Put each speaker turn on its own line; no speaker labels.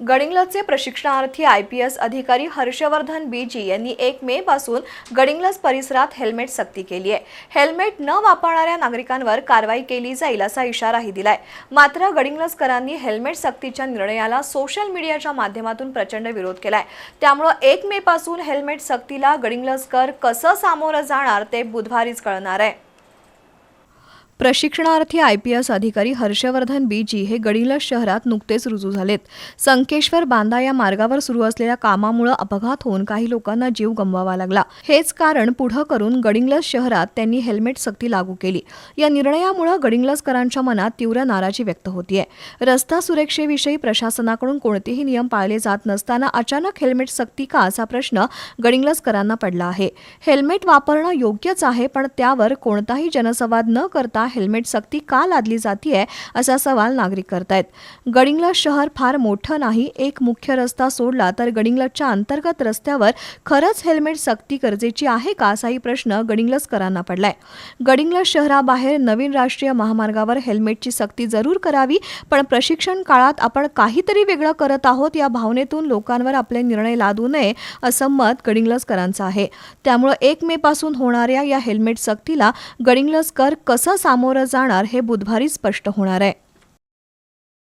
गडिंग्लजचे प्रशिक्षणार्थी I P S अधिकारी Harshvardhan busy यांनी एक मे पासून गडिंग्लज परिसरात हेल्मेट सक्ती केली आहे. हेल्मेट न वापरणाऱ्या नागरिकांवर कारवाई केली जाईल असा इशाराही दिलाय. मात्र गडिंग्लजकरांनी हेल्मेट सक्तीच्या निर्णयाला सोशल मीडियाच्या माध्यमातून प्रचंड विरोध केलाय. त्यामुळं एक मे पासून हेल्मेट सक्तीला गडिंग्लजकर कसं सामोरं जाणार ते बुधवारीच कळणार आहे. प्रशिक्षणार्थी आय पी एस अधिकारी हर्षवर्धन बीजी हे गडिलस शहरात नुकतेच रुजू झालेत. संकेश्वर बांदा या मार्गावर सुरू असलेल्या कामामुळे अपघात होऊन काही लोकांना जीव गमवावा लागला. हेच कारण पुढं करून गडिंगलस शहरात त्यांनी हेल्मेट सक्ती लागू केली. या निर्णयामुळे गडिंग्लजकरांच्या मनात तीव्र नाराजी व्यक्त होतीये. रस्ता सुरक्षेविषयी प्रशासनाकडून कोणतेही नियम पाळले जात नसताना अचानक हेल्मेट सक्ती का असा प्रश्न गडिंगलसकरांना पडला आहे. हेल्मेट वापरणं योग्यच आहे पण त्यावर कोणताही जनसंवाद न करता हेल्मेट सक्ती का लादली जातीय असा सवाल नागरिक करतायत. गडिंग्लज शहर फार मोठं नाही एक मुख्य रस्ता सोडला तर गडिंग्लजच्या अंतर्गत रस्त्यावर खरंच हेल्मेट सक्ती गरजेची आहे का असाही प्रश्न गडिंग्लजकरांना पडलाय. गडिंग्लज शहराबाहेर नवीन राष्ट्रीय महामार्गावर हेल्मेटची सक्ती जरूर करावी पण प्रशिक्षण काळात आपण काहीतरी वेगळं करत आहोत या भावनेतून लोकांवर आपले निर्णय लादू नये असं मत गडिंग्लजकरांचं आहे. त्यामुळे एक मे पासून होणाऱ्या या हेल्मेट सक्तीला गडिंग्लजकर कसं सामोरं जाणार हे बुधवारी स्पष्ट होणार आहे.